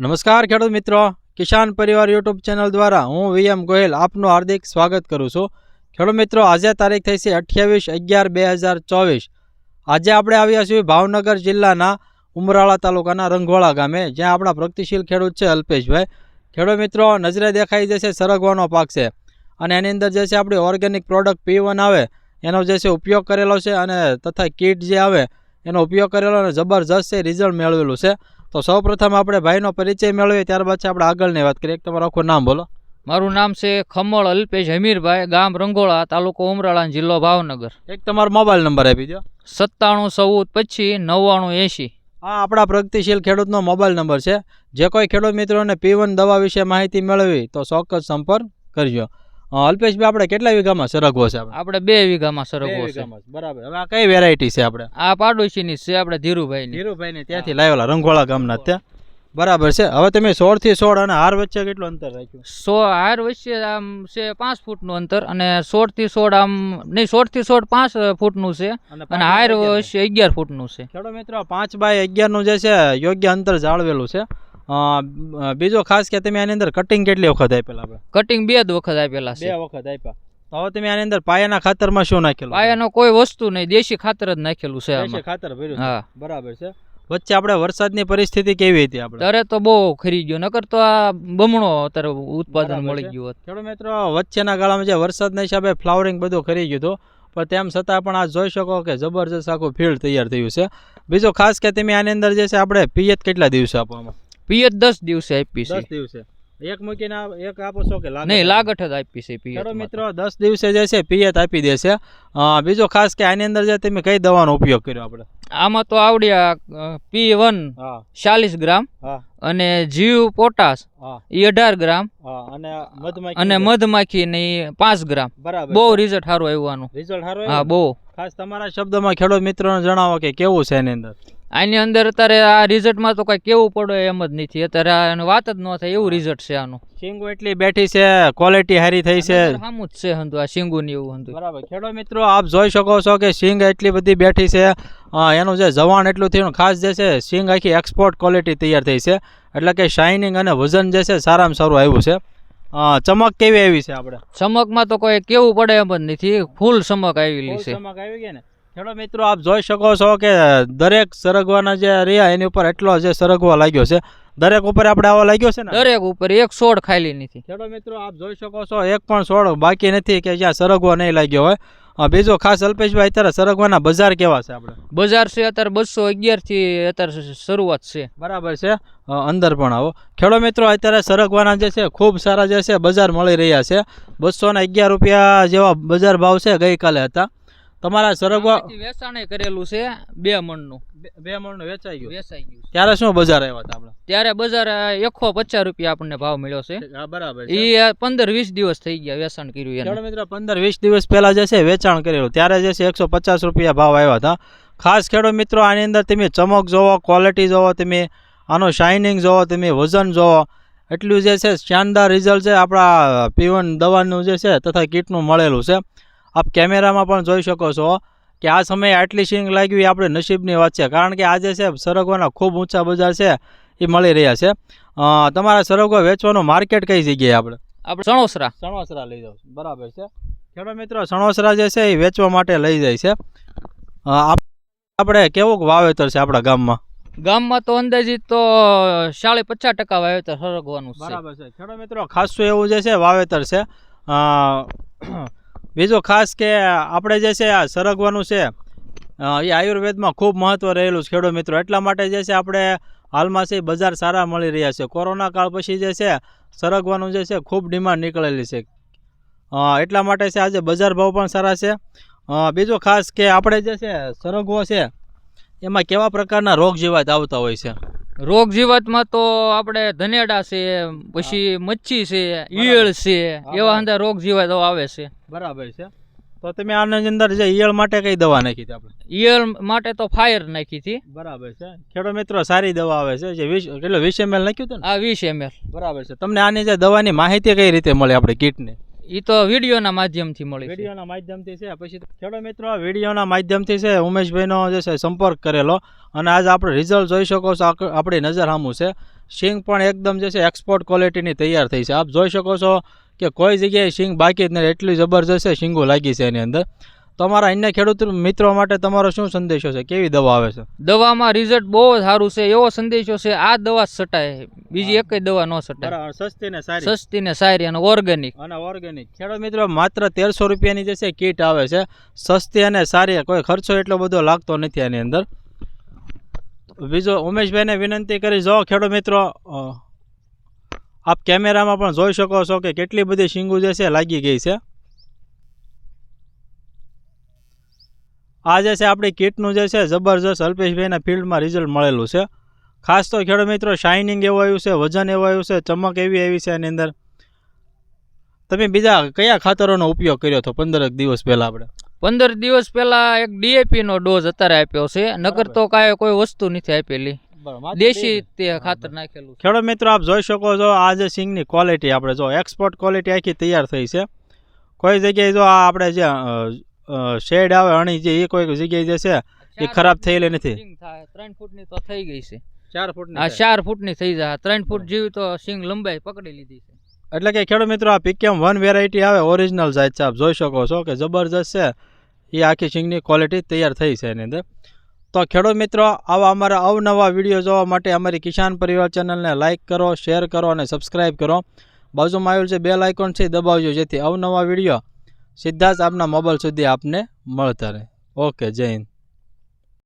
નમસ્કાર ખેડૂત મિત્રો. કિસાન પરિવાર યુટ્યુબ ચેનલ દ્વારા હું વીએમ ગોહિલ આપનું હાર્દિક સ્વાગત કરું છું. ખેડૂત મિત્રો, આજે તારીખ થઈ છે અઠ્યાવીસ અગિયાર બે હજાર ચોવીસ. આજે આપણે આવ્યા છીએ ભાવનગર જિલ્લાના ઉમરાળા તાલુકાના રંગવાળા ગામે, જ્યાં આપણા પ્રગતિશીલ ખેડૂત છે અલ્પેશભાઈ. ખેડૂત મિત્રો, નજરે દેખાઈ જશે સરગવાનો પાક છે અને એની અંદર જે છે આપણી ઓર્ગેનિક પ્રોડક્ટ પી આવે, એનો જે છે ઉપયોગ કરેલો છે અને તથા કીટ જે આવે, એનો ઉપયોગ કરેલો અને જબરજસ્ત છે રિઝલ્ટ મેળવેલું છે. તો સૌપ્રથમ આપણે ભાઈનો પરિચય મેળવીએ ત્યારબાદ આપણે આગળની વાત કરીએ. એક તમારું આખું નામ બોલો. મારું નામ છે ખમણ અલ્પેશ હમીરભાઈ ગામ રંગોળા તાલુકો ઉમરાળા જિલ્લો ભાવનગર. એક તમારો મોબાઈલ નંબર આપી દો સત્તાણું ચૌદ પચીસ નવ્વાણું એંશી. આ આપણા પ્રગતિશીલ ખેડૂતનો મોબાઈલ નંબર છે. જે કોઈ ખેડૂત મિત્રોને પીવન દવા વિશે માહિતી મેળવી તો ચોક્કસ સંપર્ક કરજો. અલ્પેશભાઈ આપણે કેટલા વીઘામાં સરગવો છે આપણે? બે વીઘામાં સરગવો છે. બરાબર. હવે આ કઈ વેરાયટી છે આપણે? આ પાડોશીની છે આપણે ધીરુભાઈની. ધીરુભાઈ ને ત્યાંથી લાવેલા રંગોળા ગામના ત્યાં? બરાબર છે. હવે તમે સોળથી સોળ અને હાર વચ્ચે કેટલું અંતર રાખ્યું? સો હાર વચ્ચે આમ છે પાંચ ફૂટનું અંતર અને સોળથી સોળ આમ નહીં સોળથી સોળ પાંચ ફૂટનું છે અને હાર વચ્ચે અગિયાર ફૂટનું છે. ખેડૂત મિત્રો પાંચ બાય અગિયારનું જે છે યોગ્ય અંતર જાળવેલું છે. બીજો ખાસ કે તમે આની અંદર કટિંગ કેટલી વખત આપેલા આપણે કટિંગ બે જ વખત આપેલા બે વખત આપ્યા. હવે તમે આની અંદર પાયાના ખાતરમાં શું નાખેલું? પાયાનો કોઈ વસ્તુ નહીં દેશી ખાતર જ નાખેલું છે દેશી ખાતર ભર્યું હા. બરાબર છે. વચ્ચે આપણે વરસાદની પરિસ્થિતિ કેવી હતી આપણે ત્યારે તો બહુ ખરી ગયો નકર તો આ બમણો અત્યારે ઉત્પાદન મળી ગયું હતું. ખેડૂત મિત્રો વચ્ચેના ગાળામાં જે વરસાદના હિસાબે ફ્લાવરિંગ બધું ખરી ગયું હતું પણ તેમ છતાં પણ આ જોઈ શકો કે જબરજસ્ત આખું ફિલ્ડ તૈયાર થયું છે. બીજો ખાસ કે તમે આની અંદર જે છે આપણે પિયત કેટલા દિવસે આપવામાં પિયત દસ દિવસે આપી છે. દસ દિવસે. એક મૂકીને એક આપો છો કે નહીં લાગઠ જ આપી છે પિયત મિત્રો. દસ દિવસે જે છે પિયત આપી દેશે. બીજો ખાસ કે આની અંદર જે તમે કઈ દવાનો ઉપયોગ કર્યો આપણે? આમાં તો આવડ્યા પી વન ચાલીસ ગ્રામ. અને જીવ પોટાશ એ અઢાર ગ્રામ. અને મધમાખી ને પાંચ ગ્રામ. બરાબર. બહુ રિઝલ્ટ સારું આવ્યું રિઝલ્ટ સારું હા બહુ. ખાસ તમારા શબ્દમાં ખેડૂત મિત્રોને જણાવો કે કેવું છે એની અંદર? આની અંદર અત્યારે આ રિઝલ્ટમાં તો કઈ કેવું પડે એમ જ નથી. અત્યારે આની વાત જ ન થાય એવું રિઝલ્ટ છે આનું. શીંગો એટલી બેઠી છે ક્વોલિટી સારી થઈ છે. સામું જ છે હંતુ આ શીંગુ ની એવું હંતુ બરાબર. ખેડૂત મિત્રો આપ જોઈ શકો છો કે સિંગ એટલી બધી બેઠી છે. એનું જે જવાન એટલું થયું ખાસ જે છે સિંગ આખી એક્સપોર્ટ ક્વોલિટી તૈયાર થઈ છે. એટલે કે શાઇનિંગ અને વજન જે છે સારામાં સારું આવ્યું છે. ચમક કેવી આવી છે આપણે? ચમકમાં તો કોઈ કેવું પડે એમ જ નથી. ફૂલ ચમક આવેલી છે. ચમક આવી ગઈ ને. ખેડૂત મિત્રો આપ જોઈ શકો છો કે દરેક સરગવાના જે રહ્યા એની ઉપર એટલો જે સરગવા લાગ્યો છે. દરેક ઉપર આપણે આવો લાગ્યો છે ને? દરેક ઉપર એક છોડ ખાલી નથી. ખેડૂત મિત્રો આપ જોઈ શકો છો એક પણ છોડ બાકી નથી કે જ્યાં સરગવો નહીં લાગ્યો હોય. બીજો ખાસ અલ્પેશભાઈ અત્યારે સરગવાના બજાર કેવા છે આપણે? બજાર છે અત્યારે બસો અગિયારથી અત્યારે શરૂઆત છે. બરાબર છે. અંદર પણ આવો. ખેડો મિત્રો અત્યારે સરગવાના જે છે ખૂબ સારા જે છે બજાર મળી રહ્યા છે. બસો ને અગિયાર રૂપિયા જેવા બજાર ભાવ છે ગઈકાલે હતા. તમારા સરગવા વેચાણે કરેલું છે બે મણનું. બે- મણનું વેચાઈ ગયું? વેચાઈ ગયું ત્યારે શું બજાર આવ્યા હતા આપણે? ત્યારે બજાર એકસો પચાસ રૂપિયા આપણને ભાવ મળ્યો છે. બરાબર ઈ પંદર વીસ દિવસ થઈ ગયા વેચાણ કર્યું એને. મિત્રો પંદર વીસ દિવસ પહેલા જે છે વેચાણ કરેલું. ત્યારે જે છે એકસો પચાસ રૂપિયા ભાવ આવ્યા હતા. ખાસ ખેડૂત મિત્રો આની અંદર તમે ચમક જોવો ક્વોલિટી જોવો તમે આનો શાઇનિંગ જોવો તમે વજન જોવો. એટલું જે છે શાનદાર રિઝલ્ટ છે આપણા પીવન દવાનું જે છે તથા કીટનું મળેલું છે. આપ કેમેરામાં પણ જોઈ શકો છો કે આ સમયે આટલી સિંગ લાગવી આપણે નસીબની વાત છે. કારણ કે આજે છે સરગવાના ખૂબ ઊંચા બજાર છે એ મળી રહ્યા છે. તમારા સરગવા વેચવાનું માર્કેટ કઈ જગ્યાએ આપણે? આપણે સણોસરા. સણોસરા લઈ જાઉં. બરાબર છે. ખેડૂત મિત્રો સણોસરા જે છે એ વેચવા માટે લઈ જાય છે. આપણે કેવું વાવેતર છે આપણા ગામમાં? ગામમાં તો અંદાજિત તો સાડી પચાસ ટકા વાવેતર સરગવાનું છે. બરાબર છે. ખેડૂત મિત્રો ખાસું એવું જે છે વાવેતર છે. બીજું ખાસ કે આપણે જે છે આ સરગવાનું છે એ આયુર્વેદમાં ખૂબ મહત્વ રહેલું છે ખેડૂત મિત્રો. એટલા માટે જે છે આપણે હાલમાં છે બજાર સારા મળી રહ્યા છે. કોરોના કાળ પછી જે છે સરગવાનું જે છે ખૂબ ડિમાન્ડ નીકળેલી છે. એટલા માટે છે આજે બજાર ભાવ પણ સારા છે. બીજો ખાસ કે આપણે જે છે સરગવો છે, એમાં કેવા પ્રકારના રોગ જીવાત આવતા હોય છે? રોગ જીવાતમાં તો આપણે ધનેડા છે પછી મચ્છી છે ઈયળ છે એવા. અંદર રોગ જીવાતો આવે છે. બરાબર છે. તો તમે આની અંદર જે ઈયળ માટે કઈ દવા નાખી હતી આપણે? ઈયળ માટે તો ફાયર નાખી હતી. બરાબર છે. ખેડૂત મિત્રો સારી દવા આવે છે. જે વીસ કેટલો વીસ એમએલ નાખ્યું હતું ને? આ વીસ એમએલ બરાબર છે. તમને આની જે દવાની માહિતી કઈ રીતે મળે આપણે કીટની? એ તો વિડીયોના માધ્યમથી મળી વિડીયોના માધ્યમથી છે. પછી ખેડો મિત્રો વિડીયોના માધ્યમથી છે ઉમેશભાઈનો જે છે સંપર્ક કરેલો. અને આજ આપણે રિઝલ્ટ જોઈ શકો છો આપણી નજર સામું છે. સિંગ પણ એકદમ જે છે એક્સપોર્ટ ક્વોલિટીની તૈયાર થઈ છે. આપ જોઈ શકો છો કે કોઈ જગ્યાએ સિંગ બાકી જ નહીં એટલી જબરજસ્ત છે સિંગો લાગી છે એની અંદર. તો અમારા અન્ય ખેડૂત મિત્રો માટે તમારો શું સંદેશો છે? કેવી દવા આવે છે? દવામાં રિઝલ્ટ બહુ સારું છે એવો સંદેશો છે આ દવા સટાય. બીજી એક દવા ન સટાય. સસ્તી ને સારી. સસ્તી ને સારી અને ઓર્ગેનિક અને ઓર્ગેનિક ખેડૂત મિત્રો માત્ર તેરસો રૂપિયાની જે છે કીટ આવે છે. સસ્તી અને સારી કોઈ ખર્ચો એટલો બધો લાગતો નથી આની અંદર. બીજો ઉમેશભાઈને વિનંતી કરી જો ખેડૂત મિત્રો આપ કેમેરામાં પણ જોઈ શકો છો કે કેટલી બધી શીંગુ જે છે લાગી ગઈ છે. આ જે છે આપણી કીટનું જે છે જબરજસ્ત અલ્પેશભાઈના ફિલ્ડમાં રિઝલ્ટ મળેલું છે. ખાસ તો ખેડૂત મિત્રો શાઇનિંગ એવું આવ્યું છે વજન એવું આવ્યું છે ચમક એવી આવી છે એની અંદર. તમે બીજા કયા ખાતરોનો ઉપયોગ કર્યો હતો પંદર દિવસ પહેલાં આપણે? પંદર દિવસ પહેલાં એક ડીએપીનો ડોઝ અત્યારે આપ્યો છે. નગર તો કાંઈ કોઈ વસ્તુ નથી આપેલી. દેશી તે ખાતર નાખેલું ખેડૂત મિત્રો આપ જોઈ શકો છો આ જે સિંગની ક્વોલિટી આપણે જો એક્સપોર્ટ ક્વોલિટી આખી તૈયાર થઈ છે. કોઈ જગ્યાએ જો આ આપણે જે શેડ આવે અણી જે એ કોઈ જગ્યાએ જે છે એ ખરાબ થયેલી નથી. ત્રણ ફૂટની તો થઈ ગઈ છે. ચાર ફૂટ આ ચાર ફૂટની થઈ જાય. ત્રણ ફૂટ જેવી તો સિંગ લંબાઈ પકડી લીધી છે. એટલે કે ખેડૂત મિત્રો આ પીકેમ વન વેરાયટી આવે ઓરિજિનલ જાત છે આપ જોઈ શકો છો કે જબરજસ્ત છે. એ આખી સિંગની ક્વોલિટી તૈયાર થઈ છે એની અંદર. તો ખેડૂત મિત્રો આવા અમારા અવનવા વીડિયો જોવા માટે અમારી કિસાન પરિવાર ચેનલને લાઇક કરો શેર કરો અને સબસ્ક્રાઇબ કરો. બાજુમાં આવેલું છે બેલ આઇકોન છે દબાવજો જેથી અવનવા વીડિયો સીધા જ આપના મોબાઈલ સુધી આપને મળતા રહે. ઓકે જય હિન્દ.